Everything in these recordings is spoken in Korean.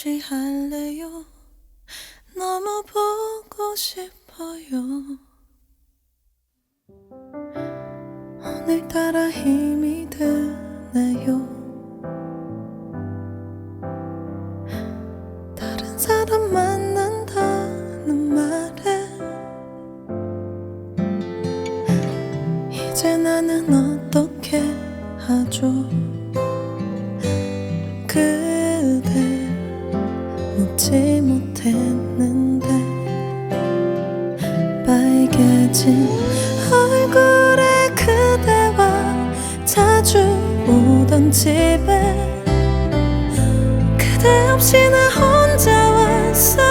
취할래요? 너무 보고 싶어요. 오늘따라 힘이 드네요. 다른 사람 만난다는 말에 이제 나는 어떻게 하죠? 그대 묻지 못했는데 빨개진 얼굴에 그대와 자주 오던 집에 그대 없이 나 혼자 왔어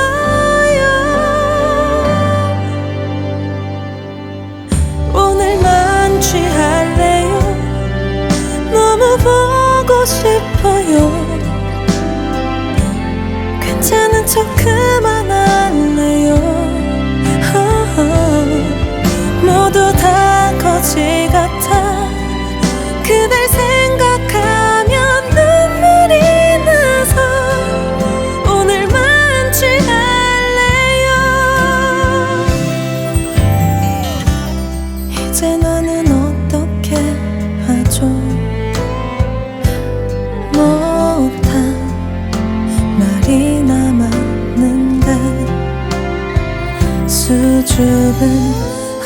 수줍은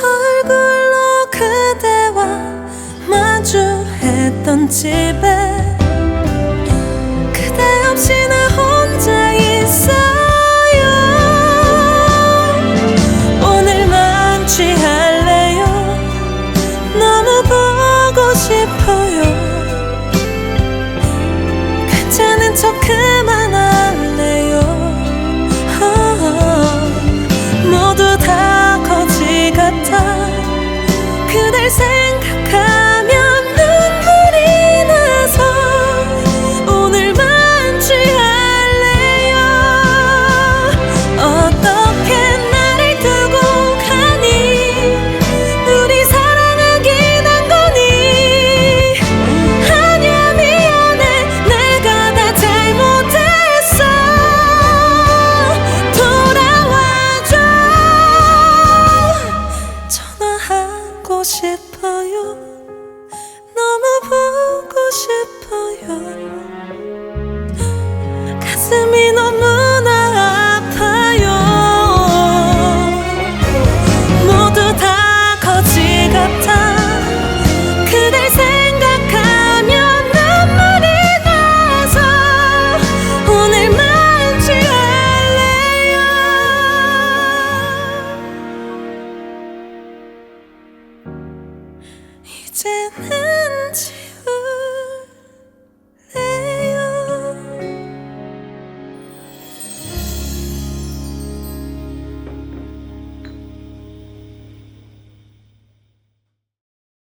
얼굴로 그대와 마주했던 집에 싶어요. 너무 보고 싶어요